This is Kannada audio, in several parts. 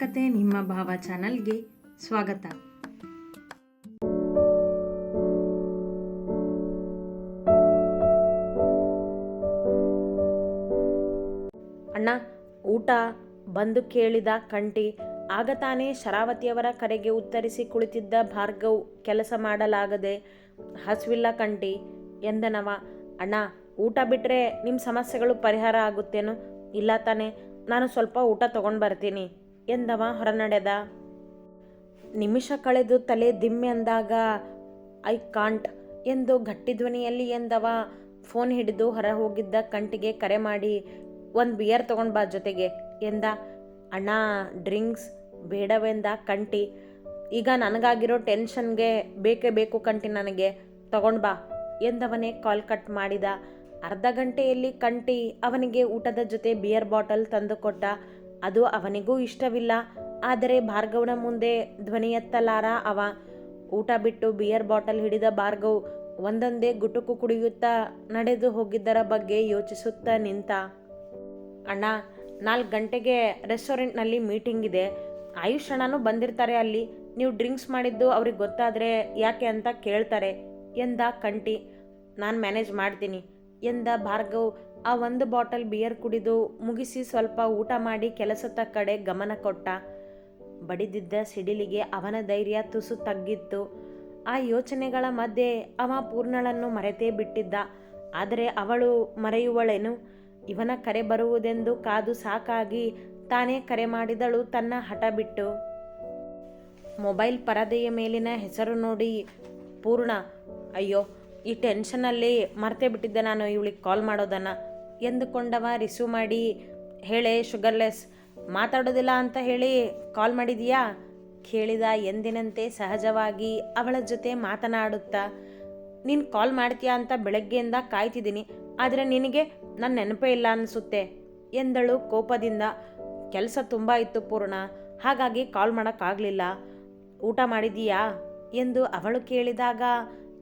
ಕತೆ ನಿಮ್ಮ ಭಾವ ಚಾನಲ್ಗೆ ಸ್ವಾಗತ. ಅಣ್ಣ, ಊಟ ಬಂದು ಕೇಳಿದ ಕಂಟಿ ಆಗ ತಾನೇ ಶರಾವತಿಯವರ ಕರೆಗೆ ಉತ್ತರಿಸಿ ಕುಳಿತಿದ್ದ ಭಾರ್ಗವ್ ಕೆಲಸ ಮಾಡಲಾಗದೆ, ಹಸುವಿಲ್ಲ ಕಂಟಿ, ಎಂದನವ, ಅಣ್ಣ, ಊಟ ಬಿಟ್ಟರೆ ನಿಮ್ಮ ಸಮಸ್ಯೆಗಳು ಪರಿಹಾರ ಆಗುತ್ತೇನು? ಇಲ್ಲ ತಾನೇ, ನಾನು ಸ್ವಲ್ಪ ಊಟ ತಗೊಂಡು ಬರ್ತೀನಿ. ಎಂದವ ಹೊರನಡೆದ. ನಿಮಿಷ ಕಳೆದು ತಲೆ ದಿಮ್ಮೆ ಅಂದಾಗ, ಐ ಕಾಂಟ್ ಎಂದು ಗಟ್ಟಿ ಧ್ವನಿಯಲ್ಲಿ ಎಂದವ ಫೋನ್ ಹಿಡಿದು ಹೊರ ಹೋಗಿದ್ದ ಕಂಟಿಗೆ ಕರೆ ಮಾಡಿ, ಒಂದು ಬಿಯರ್ ತಗೊಂಡು ಬಾ ಜೊತೆಗೆ ಎಂದ. ಅಣ್ಣ, ಡ್ರಿಂಕ್ಸ್ ಬೇಡವೆಂದ ಕಂಟಿ, ಈಗ ನನಗಾಗಿರೋ ಟೆನ್ಷನ್ಗೆ ಬೇಕೇ ಬೇಕು ಕಂಟಿ ನನಗೆ, ತಗೊಂಡು ಬಾ ಎಂದವನೇ ಕಾಲ್ ಕಟ್ ಮಾಡಿದ. ಅರ್ಧ ಗಂಟೆಯಲ್ಲಿ ಕಂಟಿ ಅವನಿಗೆ ಊಟದ ಜೊತೆ ಬಿಯರ್ ಬಾಟಲ್ ತಂದುಕೊಟ್ಟ ಅದು ಅವನಿಗೂ ಇಷ್ಟವಿಲ್ಲ. ಆದರೆ ಭಾರ್ಗವನ ಮುಂದೆ ಧ್ವನಿ ಎತ್ತಲಾರ ಅವ. ಊಟ ಬಿಟ್ಟು ಬಿಯರ್ ಬಾಟಲ್ ಹಿಡಿದ ಭಾರ್ಗವ್ ಒಂದೊಂದೇ ಗುಟುಕು ಕುಡಿಯುತ್ತಾ ನಡೆದು ಹೋಗಿದ್ದರ ಬಗ್ಗೆ ಯೋಚಿಸುತ್ತಾ ನಿಂತ. ಅಣ್ಣ, ನಾಲ್ಕು ಗಂಟೆಗೆ ರೆಸ್ಟೋರೆಂಟ್ನಲ್ಲಿ ಮೀಟಿಂಗ್ ಇದೆ. ಆಯುಷ್ ಅಣ್ಣನೂ ಬಂದಿರ್ತಾರೆ ಅಲ್ಲಿ. ನೀವು ಡ್ರಿಂಕ್ಸ್ ಮಾಡಿದ್ದು ಅವ್ರಿಗೆ ಗೊತ್ತಾದರೆ ಯಾಕೆ ಅಂತ ಕೇಳ್ತಾರೆ ಎಂದ ಕಂಟಿ ನಾನು ಮ್ಯಾನೇಜ್ ಮಾಡ್ತೀನಿ. ಎಂದ ಭಾರ್ಗವ್, ಆ ಒಂದು ಬಾಟಲ್ ಬಿಯರ್ ಕುಡಿದು ಮುಗಿಸಿ ಸ್ವಲ್ಪ ಊಟ ಮಾಡಿ ಕೆಲಸದ ಕಡೆ ಗಮನ ಕೊಟ್ಟ. ಬಡಿದಿದ್ದ ಸಿಡಿಲಿಗೆ ಅವನ ಧೈರ್ಯ ತುಸು ತಗ್ಗಿತ್ತು. ಆ ಯೋಚನೆಗಳ ಮಧ್ಯೆ ಅವ ಪೂರ್ಣಳನ್ನು ಮರೆತೇ ಬಿಟ್ಟಿದ್ದ. ಆದರೆ ಅವಳು ಮರೆಯುವಳೇನು? ಇವನ ಕರೆ ಬರುವುದೆಂದು ಕಾದು ಸಾಕಾಗಿ ತಾನೇ ಕರೆ ಮಾಡಿದಳು ತನ್ನ ಹಠ ಬಿಟ್ಟು. ಮೊಬೈಲ್ ಪರದೆಯ ಮೇಲಿನ ಹೆಸರು ನೋಡಿ ಪೂರ್ಣ, ಅಯ್ಯೋ ಈ ಟೆನ್ಷನಲ್ಲಿ ಮರ್ತೇ ಬಿಟ್ಟಿದ್ದೆ ನಾನು, ಇವಳಿಗೆ ಕಾಲ್ ಮಾಡೋದನ್ನು. ಎಂದುಕೊಂಡವ ರಿಸೀವ್ ಮಾಡಿ, ಹೇಳೆ ಶುಗರ್ಲೆಸ್, ಮಾತಾಡೋದಿಲ್ಲ ಅಂತ ಹೇಳಿ ಕಾಲ್ ಮಾಡಿದೀಯಾ? ಕೇಳಿದ ಎಂದಿನಂತೆ ಸಹಜವಾಗಿ ಅವಳ ಜೊತೆ ಮಾತನಾಡುತ್ತಾ, ನೀನು ಕಾಲ್ ಮಾಡ್ತೀಯಾ ಅಂತ ಬೆಳಗ್ಗೆಯಿಂದ ಕಾಯ್ತಿದ್ದೀನಿ, ಆದರೆ ನಿನಗೆ ನನ್ನ ನೆನಪೇ ಇಲ್ಲ ಅನಿಸುತ್ತೆ, ಎಂದಳು ಕೋಪದಿಂದ. ಕೆಲಸ ತುಂಬ ಇತ್ತು ಪೂರ್ಣ, ಹಾಗಾಗಿ ಕಾಲ್ ಮಾಡೋಕ್ಕಾಗಲಿಲ್ಲ. ಊಟ ಮಾಡಿದೀಯಾ? ಎಂದು ಅವಳು ಕೇಳಿದಾಗ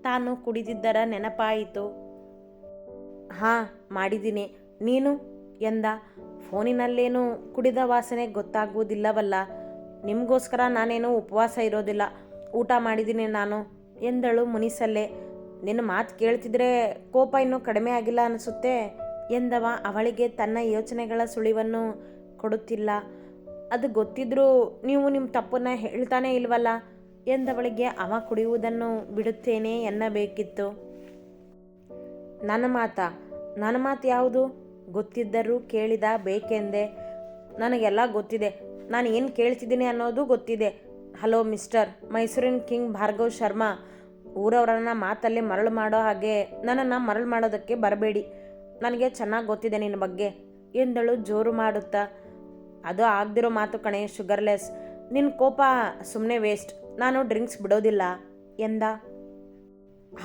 ತಾನು ಕುಡಿದಿದ್ದರ ನೆನಪಾಯಿತು. ಹಾಂ, ಮಾಡಿದ್ದೀನಿ. ನೀನು? ಎಂದ. ಫೋನಿನಲ್ಲೇನು ಕುಡಿದ ವಾಸನೆ ಗೊತ್ತಾಗುವುದಿಲ್ಲವಲ್ಲ. ನಿಮಗೋಸ್ಕರ ನಾನೇನು ಉಪವಾಸ ಇರೋದಿಲ್ಲ. ಊಟ ಮಾಡಿದ್ದೀನಿ ನಾನು, ಎಂದಳು ಮುನಿಸಲ್ಲೇ. ನಿನ್ನ ಮಾತು ಕೇಳ್ತಿದ್ರೆ ಕೋಪ ಇನ್ನೂ ಕಡಿಮೆ ಆಗಿಲ್ಲ ಅನಿಸುತ್ತೆ, ಎಂದವ. ಅವಳಿಗೆ ತನ್ನ ಯೋಚನೆಗಳ ಸುಳಿವನ್ನು ಕೊಡುತ್ತಿಲ್ಲ. ಅದು ಗೊತ್ತಿದ್ರೂ ನೀವು ನಿಮ್ಮ ತಪ್ಪನ್ನು ಹೇಳ್ತಾನೇ ಇಲ್ವಲ್ಲ? ಎಂದವಳಿಗೆ ಅವ ಕುಡಿಯುವುದನ್ನು ಬಿಡುತ್ತೇನೆ ಎನ್ನಬೇಕಿತ್ತು. ನನ್ನ ಮಾತ, ನನ್ನ ಮಾತು ಯಾವುದು? ಗೊತ್ತಿದ್ದರೂ ಕೇಳಿದ ಬೇಕೆಂದೆ. ನನಗೆಲ್ಲ ಗೊತ್ತಿದೆ. ನಾನು ಏನು ಕೇಳ್ತಿದ್ದೀನಿ ಅನ್ನೋದು ಗೊತ್ತಿದೆ. ಹಲೋ ಮಿಸ್ಟರ್, ಮೈಸೂರಿನ ಕಿಂಗ್ ಭಾರ್ಗವ್ ಶರ್ಮಾ. ಊರವರನ್ನ ಮಾತಲ್ಲಿ ಮರಳು ಮಾಡೋ ಹಾಗೆ ನನ್ನನ್ನು ಮರಳು ಮಾಡೋದಕ್ಕೆ ಬರಬೇಡಿ. ನನಗೆ ಚೆನ್ನಾಗಿ ಗೊತ್ತಿದೆ ನಿನ್ನ ಬಗ್ಗೆ. ಎಂದಳು ಜೋರು ಮಾಡುತ್ತಾ. ಅದು ಆಗದಿರೋ ಮಾತು ಕಣೆ, ಶುಗರ್ಲೆಸ್. ನಿನ್ನ ಕೋಪ ಸುಮ್ಮನೆ ವೇಸ್ಟ್ ನಾನು ಡ್ರಿಂಕ್ಸ್ ಬಿಡೋದಿಲ್ಲ ಎಂದ.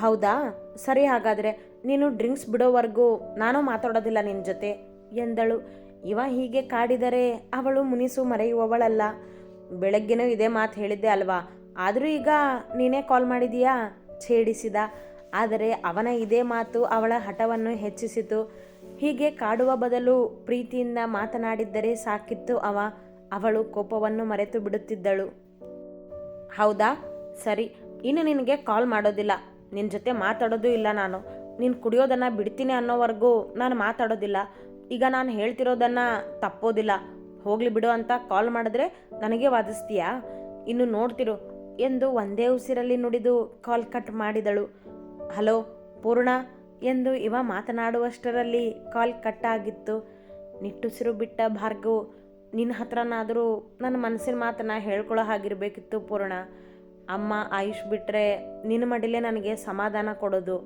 ಹೌದಾ? ಸರಿ ಹಾಗಾದರೆ ನೀನು ಡ್ರಿಂಕ್ಸ್ ಬಿಡೋವರೆಗೂ ನಾನು ಮಾತಾಡೋದಿಲ್ಲ ನಿನ್ನ ಜೊತೆ ಎಂದಳು. ಇವ ಹೀಗೆ ಕಾಡಿದರೆ ಅವಳು ಮುನಿಸು ಮರೆಯುವವಳಲ್ಲ. ಬೆಳಗ್ಗೆನೂ ಇದೇ ಮಾತು ಹೇಳಿದ್ದೆ ಅಲ್ವಾ? ಆದರೂ ಈಗ ನೀನೇ ಕಾಲ್ ಮಾಡಿದೀಯಾ? ಛೇಡಿಸಿದ. ಆದರೆ ಅವನ ಇದೇ ಮಾತು ಅವಳ ಹಠವನ್ನು ಹೆಚ್ಚಿಸಿತು. ಹೀಗೆ ಕಾಡುವ ಬದಲು ಪ್ರೀತಿಯಿಂದ ಮಾತನಾಡಿದ್ದರೆ ಸಾಕಿತ್ತು ಅವ. ಅವಳು ಕೋಪವನ್ನು ಮರೆತು ಬಿಡುತ್ತಿದ್ದಳು. ಹೌದಾ? ಸರಿ, ಇನ್ನು ನಿನಗೆ ಕಾಲ್ ಮಾಡೋದಿಲ್ಲ. ನಿನ್ನ ಜೊತೆ ಮಾತಾಡೋದು ಇಲ್ಲ ನಾನು. ನೀನು ಕುಡಿಯೋದನ್ನು ಬಿಡ್ತೀನಿ ಅನ್ನೋವರೆಗೂ ನಾನು ಮಾತಾಡೋದಿಲ್ಲ. ಈಗ ನಾನು ಹೇಳ್ತಿರೋದನ್ನು ತಪ್ಪೋದಿಲ್ಲ. ಹೋಗಲಿ ಬಿಡು ಅಂತ ಕಾಲ್ ಮಾಡಿದ್ರೆ ನನಗೆ ವಾದಿಸ್ತೀಯಾ? ಇನ್ನು ನೋಡ್ತಿರು. ಎಂದು ಒಂದೇ ಉಸಿರಲ್ಲಿ ನುಡಿದು ಕಾಲ್ ಕಟ್ ಮಾಡಿದಳು. ಹಲೋ, ಪೂರ್ಣ? ಎಂದು ಇವ ಮಾತನಾಡುವಷ್ಟರಲ್ಲಿ ಕಾಲ್ ಕಟ್ ಆಗಿತ್ತು. ನಿಟ್ಟುಸಿರು ಬಿಟ್ಟ ಭಾರ್ಗವ್ ನಿನ್ನ ಹತ್ರನಾದರೂ ನನ್ನ ಮನಸ್ಸಿನ ಮಾತನ್ನ ಹೇಳ್ಕೊಳ್ಳೋ ಹಾಗಿರಬೇಕಿತ್ತು ಪೂರ್ಣ. ಅಮ್ಮ, ಆಯುಷ್ ಬಿಟ್ಟರೆ ನಿನ್ನ ಮಡಿಲೇ ನನಗೆ ಸಮಾಧಾನ ಕೊಡೋದು.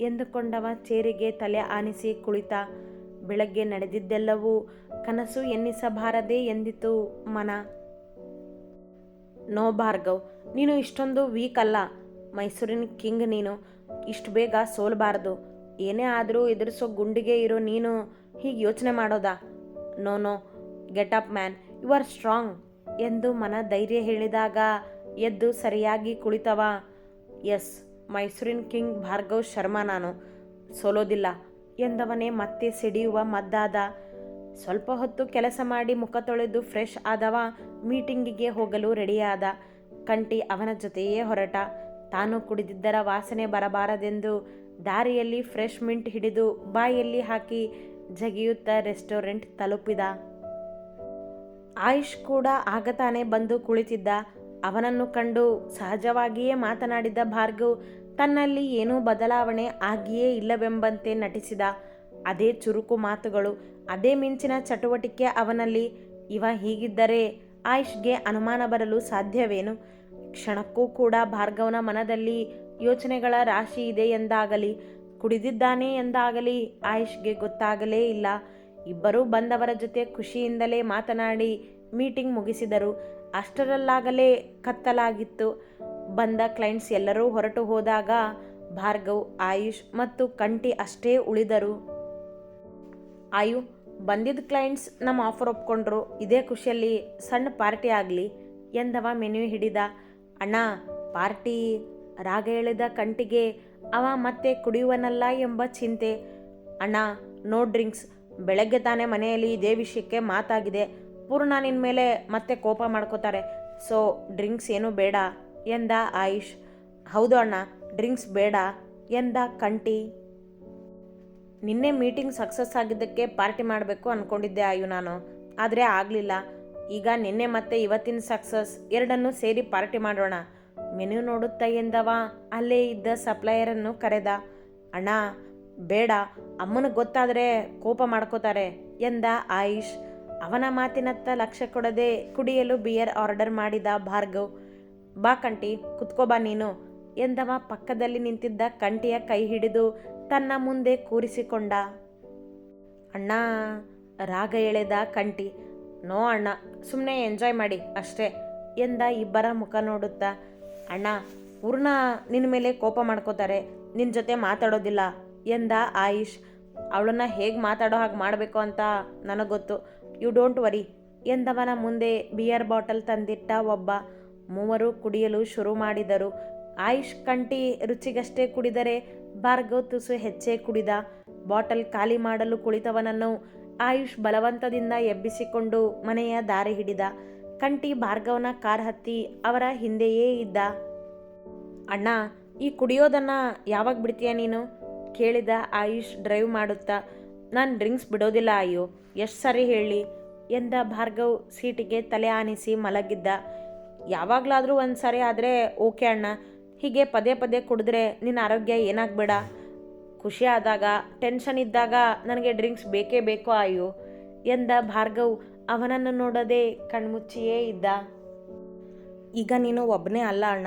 ಎಂದುಕೊಂಡವ ಚೇರಿಗೆ ತಲೆ ಆನಿಸಿ ಕುಳಿತ. ಬೆಳಗ್ಗೆ ನಡೆದಿದ್ದೆಲ್ಲವೂ ಕನಸು ಎನ್ನಿಸಬಾರದೆ ಎಂದಿತು ಮನ. ನೋ ಭಾರ್ಗವ್, ನೀನು ಇಷ್ಟೊಂದು ವೀಕ್ ಅಲ್ಲ. ಮೈಸೂರಿನ ಕಿಂಗ್ ನೀನು. ಇಷ್ಟು ಬೇಗ ಸೋಲ್ಬಾರ್ದು. ಏನೇ ಆದರೂ ಎದುರಿಸೋ ಗುಂಡಿಗೆ ಇರೋ ನೀನು ಹೀಗೆ ಯೋಚನೆ ಮಾಡೋದಾ? No no. Get up man you are strong ಎಂದು ಮನ ಧೈರ್ಯ ಹೇಳಿದಾಗ ಎದ್ದು ಸರಿಯಾಗಿ ಕುಳಿತವ. ಎಸ್ ಮೈಸೂರಿನ ಕಿಂಗ್ ಭಾರ್ಗವ್ ಶರ್ಮಾ ನಾನು. ಸೋಲೋದಿಲ್ಲ. ಎಂದವನೇ ಮತ್ತೆ ಸಿಡಿಯುವ ಮದ್ದಾದ. ಸ್ವಲ್ಪ ಹೊತ್ತು ಕೆಲಸ ಮಾಡಿ ಮುಖ ತೊಳೆದು ಫ್ರೆಶ್ ಆದವ ಮೀಟಿಂಗಿಗೆ ಹೋಗಲು ರೆಡಿಯಾದ ಕಂಟಿ ಅವನ ಜೊತೆಯೇ ಹೊರಟ. ತಾನು ಕುಡಿದಿದ್ದರ ವಾಸನೆ ಬರಬಾರದೆಂದು ದಾರಿಯಲ್ಲಿ ಫ್ರೆಶ್ ಮಿಂಟ್ ಹಿಡಿದು ಬಾಯಲ್ಲಿ ಹಾಕಿ ಜಗಿಯುತ್ತಾ ರೆಸ್ಟೋರೆಂಟ್ ತಲುಪಿದ. ಆಯುಷ್ ಕೂಡ ಆಗ ತಾನೇ ಬಂದು ಕುಳಿತಿದ್ದ. ಅವನನ್ನು ಕಂಡು ಸಹಜವಾಗಿಯೇ ಮಾತನಾಡಿದ ಭಾರ್ಗವ್, ತನ್ನಲ್ಲಿ ಏನೂ ಬದಲಾವಣೆ ಆಗಿಯೇ ಇಲ್ಲವೆಂಬಂತೆ ನಟಿಸಿದ ಅದೇ ಚುರುಕು ಮಾತುಗಳು, ಅದೇ ಮಿಂಚಿನ ಚಟುವಟಿಕೆ ಅವನಲ್ಲಿ. ಇವ ಹೀಗಿದ್ದರೆ ಆಯುಷ್ಗೆ ಅನುಮಾನ ಬರಲು ಸಾಧ್ಯವೇನು? ಕ್ಷಣಕ್ಕೂ ಕೂಡ ಭಾರ್ಗವನ ಮನದಲ್ಲಿ ಯೋಚನೆಗಳ ರಾಶಿ ಇದೆ ಎಂದಾಗಲಿ, ಕುಡಿದಿದ್ದಾನೆ ಎಂದಾಗಲಿ ಆಯುಷ್ಗೆ ಗೊತ್ತಾಗಲೇ ಇಲ್ಲ. ಇಬ್ಬರೂ ಬಂದವರ ಜೊತೆ ಖುಷಿಯಿಂದಲೇ ಮಾತನಾಡಿ ಮೀಟಿಂಗ್ ಮುಗಿಸಿದರು. ಅಷ್ಟರಲ್ಲಾಗಲೇ ಕತ್ತಲಾಗಿತ್ತು. ಬಂದ ಕ್ಲೈಂಟ್ಸ್ ಎಲ್ಲರೂ ಹೊರಟು ಹೋದಾಗ ಭಾರ್ಗವ್, ಆಯುಷ್ ಮತ್ತು ಕಂಟಿ ಅಷ್ಟೇ ಉಳಿದರು. ಆಯು, ಬಂದಿದ್ದ ಕ್ಲೈಂಟ್ಸ್ ನಮ್ಮ ಆಫರ್ ಒಪ್ಕೊಂಡ್ರು. ಇದೇ ಖುಷಿಯಲ್ಲಿ ಸಣ್ಣ ಪಾರ್ಟಿ ಆಗಲಿ ಎಂದವ ಮೆನು ಹಿಡಿದ. ಅಣ್ಣ, ಪಾರ್ಟಿ? ರಾಗ ಎಳೆದ ಕಂಟಿಗೆ ಅವ ಮತ್ತೆ ಕುಡಿಯುವನಲ್ಲ ಎಂಬ ಚಿಂತೆ. ಅಣ್ಣ, ನೋ ಡ್ರಿಂಕ್ಸ್. ಬೆಳಗ್ಗೆ ತಾನೇ ಮನೆಯಲ್ಲಿ ಇದೇ ವಿಷಯಕ್ಕೆ ಮಾತಾಗಿದೆ. ಪೂರ್ಣ ನಿನ್ನ ಮೇಲೆ ಮತ್ತೆ ಕೋಪ ಮಾಡ್ಕೋತಾರೆ. ಸೊ ಡ್ರಿಂಕ್ಸ್ ಏನೂ ಬೇಡ ಎಂದ ಆಯುಷ್. ಹೌದು ಅಣ್ಣ ಡ್ರಿಂಕ್ಸ್ ಬೇಡ ಎಂದ ಕಂಟಿ ನಿನ್ನೆ ಮೀಟಿಂಗ್ ಸಕ್ಸಸ್ ಆಗಿದ್ದಕ್ಕೆ ಪಾರ್ಟಿ ಮಾಡಬೇಕು ಅಂದ್ಕೊಂಡಿದ್ದೆ ಆಯು ನಾನು. ಆದರೆ ಆಗಲಿಲ್ಲ. ಈಗ ನಿನ್ನೆ ಮತ್ತೆ ಇವತ್ತಿನ ಸಕ್ಸಸ್ ಎರಡನ್ನೂ ಸೇರಿ ಪಾರ್ಟಿ ಮಾಡೋಣ. ಮೆನು ನೋಡುತ್ತಾ ಎಂದವ? ಅಲ್ಲೇ ಇದ್ದ ಸಪ್ಲೈಯರನ್ನು ಕರೆದ. ಅಣ್ಣ ಬೇಡ, ಅಮ್ಮನಿಗೆ ಗೊತ್ತಾದರೆ ಕೋಪ ಮಾಡ್ಕೋತಾರೆ ಎಂದ ಆಯುಷ್. ಅವನ ಮಾತಿನತ್ತ ಲಕ್ಷ್ಯ ಕೊಡದೆ ಕುಡಿಯಲು ಬಿಯರ್ ಆರ್ಡರ್ ಮಾಡಿದ ಭಾರ್ಗವ್. ಬಾ ಕಂಟಿ, ಕುತ್ಕೋ ಬಾ ನೀನು ಎಂದವ ಪಕ್ಕದಲ್ಲಿ ನಿಂತಿದ್ದ ಕಂಟಿಯ ಕೈ ಹಿಡಿದು ತನ್ನ ಮುಂದೆ ಕೂರಿಸಿಕೊಂಡ. ಅಣ್ಣ, ರಾಗ ಎಳೆದ ಕಂಟಿ, ನೋ ಅಣ್ಣ ಸುಮ್ಮನೆ ಎಂಜಾಯ್ ಮಾಡಿ ಅಷ್ಟೇ ಎಂದ ಇಬ್ಬರ ಮುಖ ನೋಡುತ್ತಾ. ಅಣ್ಣ ಪೂರ್ಣ ನಿನ್ನ ಮೇಲೆ ಕೋಪ ಮಾಡ್ಕೋತಾರೆ ನಿನ್ನ ಜೊತೆ ಮಾತಾಡೋದಿಲ್ಲ. ಎಂದ ಆಯುಷ್, ಅವಳನ್ನ ಹೇಗೆ ಮಾತಾಡೋ ಹಾಗೆ ಮಾಡಬೇಕು ಅಂತ ನನಗೆ ಗೊತ್ತು. ಯು ಡೋಂಟ್ ವರಿ, ಎಂದವನ ಮುಂದೆ ಬಿಯರ್ ಬಾಟಲ್ ತಂದಿಟ್ಟ ಒಬ್ಬ. ಮೂವರು ಕುಡಿಯಲು ಶುರು ಮಾಡಿದರು. ಆಯುಷ್ ಕಂಟಿ ರುಚಿಗಷ್ಟೇ ಕುಡಿದರೆ ಭಾರ್ಗವ್ ತುಸು ಹೆಚ್ಚೇ ಕುಡಿದ. ಬಾಟಲ್ ಖಾಲಿ ಮಾಡಲು ಕುಳಿತವನನ್ನು ಆಯುಷ್ ಬಲವಂತದಿಂದ ಎಬ್ಬಿಸಿಕೊಂಡು ಮನೆಯ ದಾರಿ ಹಿಡಿದ. ಕಂಟಿ ಭಾರ್ಗವನ ಕಾರ್ ಹತ್ತಿ ಅವರ ಹಿಂದೆಯೇ ಇದ್ದ. ಅಣ್ಣ, ಈ ಕುಡಿಯೋದನ್ನ ಯಾವಾಗ ಬಿಡ್ತೀಯ ನೀನು? ಕೇಳಿದ ಆಯುಷ್ ಡ್ರೈವ್ ಮಾಡುತ್ತಾ, ನಾನು ಡ್ರಿಂಕ್ಸ್ ಬಿಡೋದಿಲ್ಲ ಅಯ್ಯೋ, ಎಷ್ಟು ಸರಿ ಹೇಳಿ, ಎಂದ ಭಾರ್ಗವ್ ಸೀಟಿಗೆ ತಲೆ ಆನಿಸಿ ಮಲಗಿದ್ದ. ಯಾವಾಗಲಾದರೂ ಒಂದು ಸರಿ ಆದರೆ ಓಕೆ ಅಣ್ಣ, ಹೀಗೆ ಪದೇ ಪದೇ ಕುಡಿದ್ರೆ ನಿನ್ನ ಆರೋಗ್ಯ ಏನಾಗಬೇಡ. ಖುಷಿ ಆದಾಗ, ಟೆನ್ಷನ್ ಇದ್ದಾಗ ನನಗೆ ಡ್ರಿಂಕ್ಸ್ ಬೇಕೇ ಬೇಕು ಅಯ್ಯೋ, ಎಂದ ಭಾರ್ಗವ್ ಅವನನ್ನು ನೋಡದೆ ಕಣ್ಮುಚ್ಚಿಯೇ ಇದ್ದ. ಈಗ ನೀನು ಒಬ್ಬನೇ ಅಲ್ಲ ಅಣ್ಣ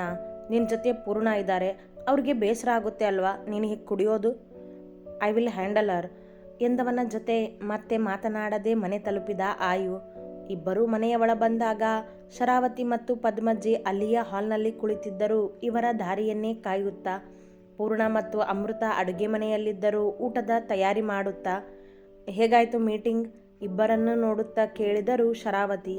ನಿನ್ನ ಜೊತೆ ಪೂರ್ಣ ಇದ್ದಾರೆ ಅವ್ರಿಗೆ ಬೇಸರ ಆಗುತ್ತೆ ಅಲ್ವಾ? ನೀನು ಹೀಗೆ ಕುಡಿಯೋದು? ಐ ವಿಲ್ ಹ್ಯಾಂಡಲ್ ಅರ್ ಎಂದವನ ಜೊತೆ ಮತ್ತೆ ಮಾತನಾಡದೆ ಮನೆ ತಲುಪಿದ ಆಯು, ಇಬ್ಬರೂ ಮನೆಯ ಒಳ ಬಂದಾಗ ಶರಾವತಿ ಮತ್ತು ಪದ್ಮಜ್ಜಿ ಅಲ್ಲಿಯ ಹಾಲ್ನಲ್ಲಿ ಕುಳಿತಿದ್ದರು. ಇವರ ದಾರಿಯನ್ನೇ ಕಾಯುತ್ತಾ, ಪೂರ್ಣ ಮತ್ತು ಅಮೃತ ಅಡುಗೆ ಮನೆಯಲ್ಲಿದ್ದರು ಊಟದ ತಯಾರಿ ಮಾಡುತ್ತಾ, ಹೇಗಾಯಿತು ಮೀಟಿಂಗ್ ಇಬ್ಬರನ್ನು ನೋಡುತ್ತಾ ಕೇಳಿದರು ಶರಾವತಿ.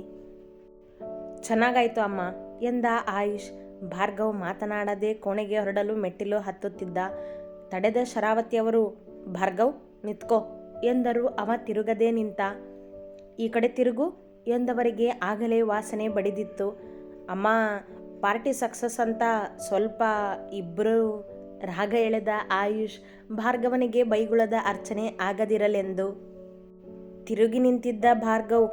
ಚೆನ್ನಾಗಾಯ್ತು ಅಮ್ಮ, ಎಂದ ಆಯುಷ್. ಭಾರ್ಗವ್ ಮಾತನಾಡದೆ ಕೋಣೆಗೆ ಹೊರಡಲು ಮೆಟ್ಟಿಲು ಹತ್ತುತ್ತಿದ್ದ ತಡೆದ ಶರಾವತಿಯವರು ಭಾರ್ಗವ್, ನಿತ್ಕೋ ಎಂದರು. ಅವ ತಿರುಗದೆ ನಿಂತ, ಈ ಕಡೆ ತಿರುಗು ಎಂದವರಿಗೆ ಆಗಲೇ ವಾಸನೆ ಬಡಿದಿತ್ತು. ಅಮ್ಮ, ಪಾರ್ಟಿ ಸಕ್ಸಸ್ ಅಂತ ಸ್ವಲ್ಪ ಇಬ್ಬರು ರಾಗ ಎಳೆದ ಆಯುಷ್ ಭಾರ್ಗವನಿಗೆ ಬೈಗುಳದ ಅರ್ಚನೆ ಆಗದಿರಲೆಂದು. ತಿರುಗಿ ನಿಂತಿದ್ದ ಭಾರ್ಗವ್,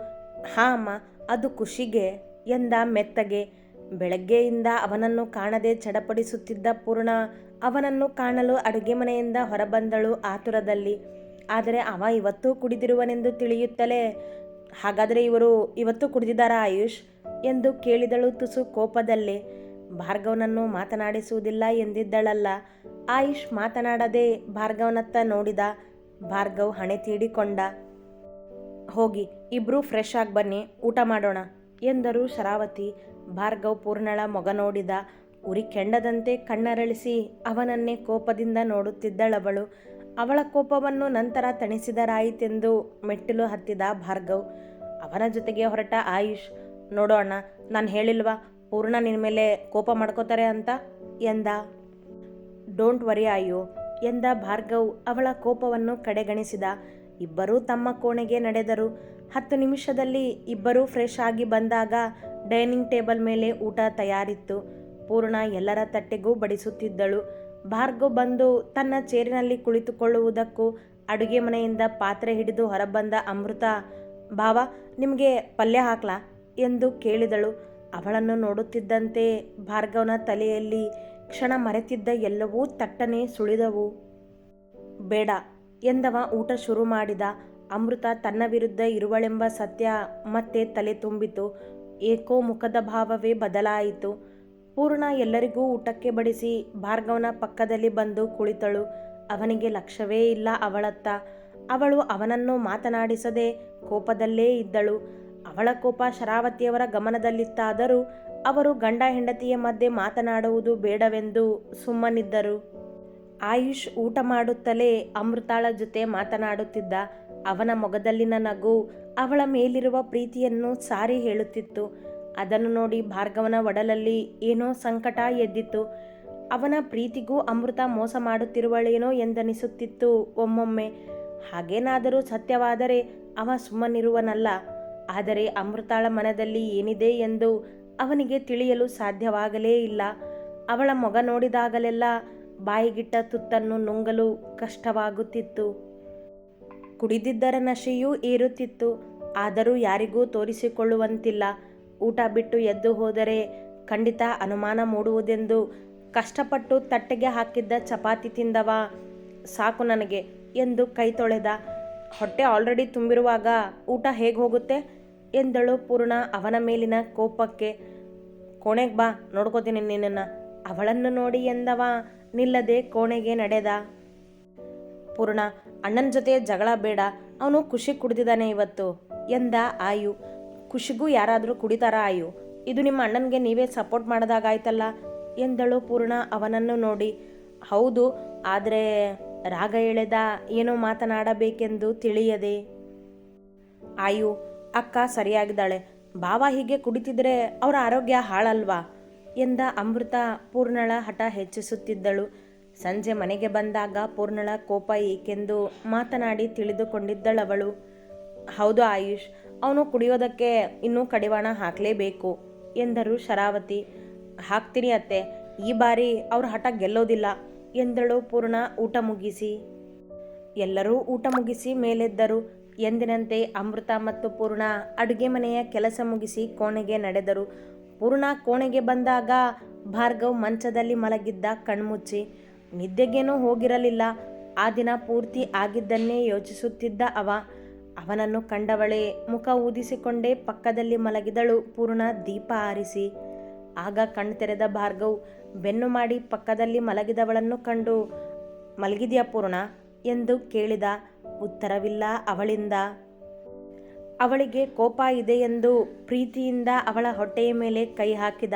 ಹಾ ಅಮ್ಮ, ಅದು ಖುಷಿಗೆ ಎಂದ ಮೆತ್ತಗೆ. ಬೆಳಗ್ಗೆಯಿಂದ ಅವನನ್ನು ಕಾಣದೆ ಚಡಪಡಿಸುತ್ತಿದ್ದ ಪೂರ್ಣ ಅವನನ್ನು ಕಾಣಲು ಅಡುಗೆ ಮನೆಯಿಂದ ಹೊರಬಂದಳು ಆತುರದಲ್ಲಿ. ಆದರೆ ಅವ ಇವತ್ತು ಕುಡಿದಿರುವನೆಂದು ತಿಳಿಯುತ್ತಲೇ, ಹಾಗಾದರೆ ಇವರು ಇವತ್ತು ಕುಡಿದಿದ್ದಾರಾ ಆಯುಷ್? ಎಂದು ಕೇಳಿದಳು ತುಸು ಕೋಪದಲ್ಲೇ. ಭಾರ್ಗವನನ್ನು ಮಾತನಾಡಿಸುವುದಿಲ್ಲ ಎಂದಿದ್ದಳಲ್ಲ. ಆಯುಷ್ ಮಾತನಾಡದೆ ಭಾರ್ಗವನತ್ತ ನೋಡಿದ. ಭಾರ್ಗವ್ ಹಣೆ ತೀಡಿಕೊಂಡ. ಹೋಗಿ, ಇಬ್ರು ಫ್ರೆಶ್ ಆಗಿ ಬನ್ನಿ, ಊಟ ಮಾಡೋಣ. ಎಂದರು ಶರಾವತಿ. ಭಾರ್ಗವ್ ಪೂರ್ಣಳ ಮೊಗ ನೋಡಿದ ಉರಿ ಕೆಂಡದಂತೆ ಕಣ್ಣರಳಿಸಿ ಅವನನ್ನೇ ಕೋಪದಿಂದ ನೋಡುತ್ತಿದ್ದಳವಳು. ಅವಳ ಕೋಪವನ್ನು ನಂತರ ತಣಿಸಿದರಾಯಿತೆಂದು ಮೆಟ್ಟಿಲು ಹತ್ತಿದ ಭಾರ್ಗವ್. ಅವನ ಜೊತೆಗೆ ಹೊರಟ ಆಯುಷ್ ನೋಡೋಣ ನಾನು ಹೇಳಿಲ್ವಾ, ಪೂರ್ಣ ನಿನ್ನ ಮೇಲೆ ಕೋಪ ಮಾಡ್ಕೋತಾರೆ ಅಂತ? ಎಂದ. ಡೋಂಟ್ ವರಿ ಆಯೋ, ಎಂದ ಭಾರ್ಗವ್ ಅವಳ ಕೋಪವನ್ನು ಕಡೆಗಣಿಸಿದ. ಇಬ್ಬರೂ ತಮ್ಮ ಕೋಣೆಗೆ ನಡೆದರು. ಹತ್ತು ನಿಮಿಷದಲ್ಲಿ ಇಬ್ಬರೂ ಫ್ರೆಶ್ ಆಗಿ ಬಂದಾಗ ಡೈನಿಂಗ್ ಟೇಬಲ್ ಮೇಲೆ ಊಟ ತಯಾರಿತ್ತು. ಪೂರ್ಣ ಎಲ್ಲರ ತಟ್ಟೆಗೂ ಬಡಿಸುತ್ತಿದ್ದಳು. ಭಾರ್ಗವ್ ಬಂದು ತನ್ನ ಚೇರಿನಲ್ಲಿ ಕುಳಿತುಕೊಳ್ಳುವುದಕ್ಕೂ ಅಡುಗೆ ಮನೆಯಿಂದ ಪಾತ್ರೆ ಹಿಡಿದು ಹೊರಬಂದ ಅಮೃತ ಭಾವ ನಿಮಗೆ ಪಲ್ಯ ಹಾಕ್ಲಾ? ಎಂದು ಕೇಳಿದಳು. ಅವಳನ್ನು ನೋಡುತ್ತಿದ್ದಂತೆ ಭಾರ್ಗವನ ತಲೆಯಲ್ಲಿ ಕ್ಷಣ ಮರೆತಿದ್ದ ಎಲ್ಲವೂ ತಟ್ಟನೆ ಸುಳಿದವು. ಬೇಡ ಎಂದವ ಊಟ ಶುರು ಮಾಡಿದ. ಅಮೃತ ತನ್ನ ವಿರುದ್ಧ ಇರುವಳೆಂಬ ಸತ್ಯ ಮತ್ತೆ ತಲೆ ತುಂಬಿತು. ಏಕೋ ಮುಖದ ಭಾವವೇ ಬದಲಾಯಿತು. ಪೂರ್ಣ ಎಲ್ಲರಿಗೂ ಊಟಕ್ಕೆ ಬಡಿಸಿ ಭಾರ್ಗವನ ಪಕ್ಕದಲ್ಲಿ ಬಂದು ಕುಳಿತಳು. ಅವನಿಗೆ ಲಕ್ಷ್ಯವೇ ಇಲ್ಲ ಅವಳತ್ತ. ಅವಳು ಅವನನ್ನು ಮಾತನಾಡಿಸದೆ ಕೋಪದಲ್ಲೇ ಇದ್ದಳು. ಅವಳ ಕೋಪ ಶರಾವತಿಯವರ ಗಮನದಲ್ಲಿತ್ತಾದರೂ ಅವರು ಗಂಡ ಹೆಂಡತಿಯ ಮಧ್ಯೆ ಮಾತನಾಡುವುದು ಬೇಡವೆಂದು ಸುಮ್ಮನಿದ್ದರು. ಆಯುಷ್ ಊಟ ಮಾಡುತ್ತಲೇ ಅಮೃತಾಳ ಜೊತೆ ಮಾತನಾಡುತ್ತಿದ್ದ ಅವನ ಮೊಗದಲ್ಲಿನ ನಗು ಅವಳ ಮೇಲಿರುವ ಪ್ರೀತಿಯನ್ನು ಸಾರಿ ಹೇಳುತ್ತಿತ್ತು. ಅದನ್ನು ನೋಡಿ ಭಾರ್ಗವನ ಒಡಲಲ್ಲಿ ಏನೋ ಸಂಕಟ ಎದ್ದಿತ್ತು. ಅವನ ಪ್ರೀತಿಗೂ ಅಮೃತ ಮೋಸ ಮಾಡುತ್ತಿರುವಳೇನೋ ಎಂದನಿಸುತ್ತಿತ್ತು ಒಮ್ಮೊಮ್ಮೆ. ಹಾಗೇನಾದರೂ ಸತ್ಯವಾದರೆ ಅವ ಸುಮ್ಮನಿರುವನಲ್ಲ. ಆದರೆ ಅಮೃತಾಳ ಮನದಲ್ಲಿ ಏನಿದೆ ಎಂದು ಅವನಿಗೆ ತಿಳಿಯಲು ಸಾಧ್ಯವಾಗಲೇ ಇಲ್ಲ. ಅವಳ ಮೊಗ ನೋಡಿದಾಗಲೆಲ್ಲ ಬಾಯಿಗಿಟ್ಟ ತುತ್ತನ್ನು ನುಂಗಲು ಕಷ್ಟವಾಗುತ್ತಿತ್ತು. ಕುಡಿದಿದ್ದರ ನಶೆಯೂ ಏರುತ್ತಿತ್ತು. ಆದರೂ ಯಾರಿಗೂ ತೋರಿಸಿಕೊಳ್ಳುವಂತಿಲ್ಲ. ಊಟ ಬಿಟ್ಟು ಎದ್ದು ಹೋದರೆ ಖಂಡಿತ ಅನುಮಾನ ಮೂಡುವುದೆಂದು ಕಷ್ಟಪಟ್ಟು ತಟ್ಟೆಗೆ ಹಾಕಿದ್ದ ಚಪಾತಿ ತಿಂದವ? ಸಾಕು ನನಗೆ ಎಂದು ಕೈ ತೊಳೆದ. ಹೊಟ್ಟೆ ಆಲ್ರೆಡಿ ತುಂಬಿರುವಾಗ ಊಟ ಹೇಗೆ ಹೋಗುತ್ತೆ? ಎಂದಳು ಪೂರ್ಣ ಅವನ ಮೇಲಿನ ಕೋಪಕ್ಕೆ. ಕೋಣೆಗೆ ಬಾ, ನೋಡ್ಕೋತೀನಿ ನಿನ್ನನ್ನು. ಅವಳನ್ನು ನೋಡಿ ಎಂದವ? ನಿಲ್ಲದೆ ಕೋಣೆಗೆ ನಡೆದ. ಪೂರ್ಣ, ಅಣ್ಣನ ಜೊತೆ ಜಗಳ ಬೇಡ, ಅವನು ಖುಷಿ ಕುಡಿದಿದ್ದಾನೆ ಇವತ್ತು, ಎಂದ ಆಯು. ಖುಷಿಗೂ ಯಾರಾದರೂ ಕುಡಿತಾರ ಆಯು? ಇದು ನಿಮ್ಮ ಅಣ್ಣನಿಗೆ ನೀವೇ ಸಪೋರ್ಟ್ ಮಾಡಿದಾಗಾಯ್ತಲ್ಲ ಎಂದಳು ಪೂರ್ಣ ಅವನನ್ನು ನೋಡಿ. ಹೌದು, ಆದರೆ ರಾಗ ಎಳೆದ ಏನೋ ಮಾತನಾಡಬೇಕೆಂದು ತಿಳಿಯದೆ. ಆಯು, ಅಕ್ಕ ಸರಿಯಾಗಿದ್ದಾಳೆ. ಬಾವ ಹೀಗೆ ಕುಡಿತಿದ್ರೆ ಅವರ ಆರೋಗ್ಯ ಹಾಳಲ್ವಾ? ಎಂದ ಅಮೃತ ಪೂರ್ಣಳ ಹಠ ಹೆಚ್ಚಿಸುತ್ತಿದ್ದಳು. ಸಂಜೆ ಮನೆಗೆ ಬಂದಾಗ ಪೂರ್ಣಳ ಕೋಪ ಏಕೆಂದು ಮಾತನಾಡಿ ತಿಳಿದುಕೊಂಡಿದ್ದಳವಳು. ಹೌದು ಆಯುಷ್, ಅವನು ಕುಡಿಯೋದಕ್ಕೆ ಇನ್ನೂ ಕಡಿವಾಣ ಹಾಕಲೇಬೇಕು ಎಂದರು ಶರಾವತಿ. ಹಾಕ್ತೀನಿ ಅತ್ತೆ, ಈ ಬಾರಿ ಅವ್ರ ಹಠ ಗೆಲ್ಲೋದಿಲ್ಲ ಎಂದಳು ಪೂರ್ಣ ಊಟ ಮುಗಿಸಿ. ಎಲ್ಲರೂ ಊಟ ಮುಗಿಸಿ ಮೇಲೆದ್ದರು. ಎಂದಿನಂತೆ ಅಮೃತ ಮತ್ತು ಪೂರ್ಣ ಅಡುಗೆ ಮನೆಯ ಕೆಲಸ ಮುಗಿಸಿ ಕೋಣೆಗೆ ನಡೆದರು. ಪೂರ್ಣ ಕೋಣೆಗೆ ಬಂದಾಗ ಭಾರ್ಗವ್ ಮಂಚದಲ್ಲಿ ಮಲಗಿದ್ದ ಕಣ್ಮುಚ್ಚಿ, ನಿದ್ದೆಗೇನೂ ಹೋಗಿರಲಿಲ್ಲ. ಆ ದಿನ ಪೂರ್ತಿ ಆಗಿದ್ದನ್ನೇ ಯೋಚಿಸುತ್ತಿದ್ದ ಅವ. ಅವನನ್ನು ಕಂಡವಳೆ ಮುಖ ಊದಿಸಿಕೊಂಡೇ ಪಕ್ಕದಲ್ಲಿ ಮಲಗಿದಳು ಪೂರ್ಣ ದೀಪ ಆರಿಸಿ. ಆಗ ಕಣ್ತೆರೆದ ಭಾರ್ಗವ್, ಬೆನ್ನು ಮಾಡಿ ಪಕ್ಕದಲ್ಲಿ ಮಲಗಿದವಳನ್ನು ಕಂಡು, ಮಲಗಿದ್ಯಾ ಪೂರ್ಣ? ಎಂದು ಕೇಳಿದ. ಉತ್ತರವಿಲ್ಲ ಅವಳಿಂದ. ಅವಳಿಗೆ ಕೋಪ ಇದೆ ಎಂದು ಪ್ರೀತಿಯಿಂದ ಅವಳ ಹೊಟ್ಟೆಯ ಮೇಲೆ ಕೈ ಹಾಕಿದ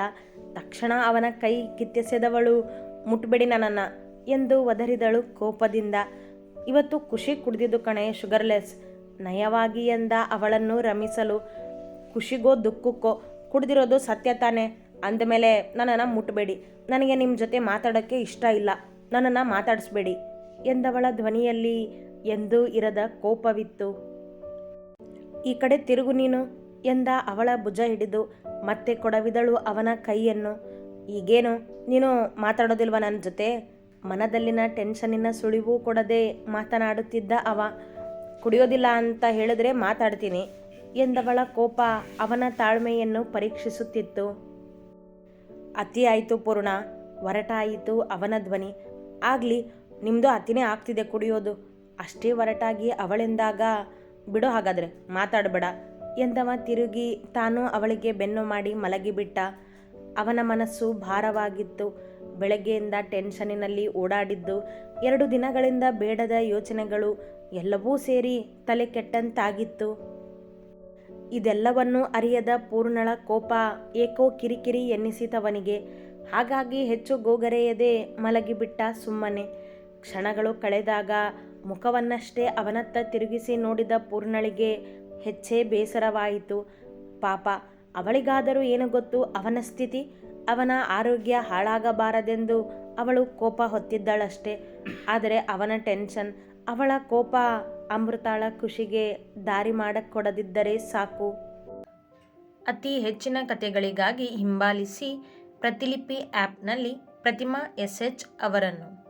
ತಕ್ಷಣ ಅವನ ಕೈ ಕಿತ್ತೆಸೆದವಳು, ಮುಟ್ಬೇಡಿ ನನ್ನನ್ನು ಎಂದು ಒದರಿದಳು ಕೋಪದಿಂದ. ಇವತ್ತು ಖುಷಿ ಕುಡಿದಿದ್ದು ಕಣೆ, ಶುಗರ್ಲೆಸ್. ನಯವಾಗಿ ಎಂದ ಅವಳನ್ನು ರಮಿಸಲು, ಖುಷಿಗೋ ದುಃಖಕ್ಕೋ, ಕುಡಿದಿರೋದು ಸತ್ಯ ತಾನೆ. ಅಂದಮೇಲೆ ನನ್ನನ್ನು ಮುಟ್ಟಬೇಡಿ ನನಗೆ ನಿಮ್ಮ ಜೊತೆ ಮಾತಾಡೋಕ್ಕೆ ಇಷ್ಟ ಇಲ್ಲ. ನನ್ನನ್ನು ಮಾತಾಡಿಸ್ಬೇಡಿ ಎಂದವಳ ಧ್ವನಿಯಲ್ಲಿ ಎಂದೂ ಇರದ ಕೋಪವಿತ್ತು. ಈ ಕಡೆ ತಿರುಗು ನೀನು ಎಂದ ಅವಳ ಭುಜ ಹಿಡಿದು. ಮತ್ತೆ ಕೊಡವಿದಳು ಅವನ ಕೈಯನ್ನು. ಈಗೇನು? ನೀನು ಮಾತಾಡೋದಿಲ್ವ ನನ್ನ ಜೊತೆ? ಮನದಲ್ಲಿನ ಟೆನ್ಷನ್ನಿನ ಸುಳಿವು ಕೊಡದೆ ಮಾತನಾಡುತ್ತಿದ್ದ ಅವ. ಕುಡಿಯೋದಿಲ್ಲ ಅಂತ ಹೇಳಿದ್ರೆ ಮಾತಾಡ್ತೀನಿ ಎಂದವಳ ಕೋಪ ಅವನ ತಾಳ್ಮೆಯನ್ನು ಪರೀಕ್ಷಿಸುತ್ತಿತ್ತು. ಅತಿ ಆಯಿತು ಪೂರ್ಣ. ಒರಟಾಯಿತು ಅವನ ಧ್ವನಿ. ಆಗಲಿ ನಿಮ್ಮದು ಅತಿನೇ ಆಗ್ತಿದೆ ಕುಡಿಯೋದು. ಅಷ್ಟೇ ಒರಟಾಗಿ ಅವಳೆಂದಾಗ ಬಿಡೋ ಹಾಗಾದರೆ, ಮಾತಾಡಬೇಡ. ಎಂದವ ತಿರುಗಿ ತಾನು ಅವಳಿಗೆ ಬೆನ್ನು ಮಾಡಿ ಮಲಗಿಬಿಟ್ಟ. ಅವನ ಮನಸ್ಸು ಭಾರವಾಗಿತ್ತು. ಬೆಳಗ್ಗೆಯಿಂದ ಟೆನ್ಷನಿನಲ್ಲಿ ಓಡಾಡಿದ್ದು. ಎರಡು ದಿನಗಳಿಂದ ಬೇಡದ ಯೋಚನೆಗಳು ಎಲ್ಲವೂ ಸೇರಿ ತಲೆ ಕೆಟ್ಟಂತಾಗಿತ್ತು. ಇದೆಲ್ಲವನ್ನೂ ಅರಿಯದ ಪೂರ್ಣಳ ಕೋಪ ಏಕೋ ಕಿರಿಕಿರಿ ಎನ್ನಿಸಿತವನಿಗೆ. ಹಾಗಾಗಿ ಹೆಚ್ಚು ಗೋಗರೆಯದೆ ಮಲಗಿಬಿಟ್ಟ ಸುಮ್ಮನೆ. ಕ್ಷಣಗಳು ಕಳೆದಾಗ ಮುಖವನ್ನಷ್ಟೇ ಅವನತ್ತ ತಿರುಗಿಸಿ ನೋಡಿದ ಪೂರ್ಣಳಿಗೆ ಹೆಚ್ಚೇ ಬೇಸರವಾಯಿತು. ಪಾಪ, ಅವಳಿಗಾದರೂ ಏನು ಗೊತ್ತು? ಅವನ ಸ್ಥಿತಿ? ಅವನ ಆರೋಗ್ಯ ಹಾಳಾಗಬಾರದೆಂದು ಅವಳು ಕೋಪ ಹೊತ್ತಿದ್ದಳಷ್ಟೇ. ಆದರೆ ಅವನ ಟೆನ್ಷನ್, ಅವಳ ಕೋಪ ಅಮೃತಾಳ ಖುಷಿಗೆ ದಾರಿ ಮಾಡಕ್ಕೊಡದಿದ್ದರೆ ಸಾಕು. ಅತಿ ಹೆಚ್ಚಿನ ಕಥೆಗಳಿಗಾಗಿ ಹಿಂಬಾಲಿಸಿ ಪ್ರತಿಲಿಪಿ ಆ್ಯಪ್ನಲ್ಲಿ ಪ್ರತಿಮಾ ಎಸ್ ಎಚ್ ಅವರನ್ನು.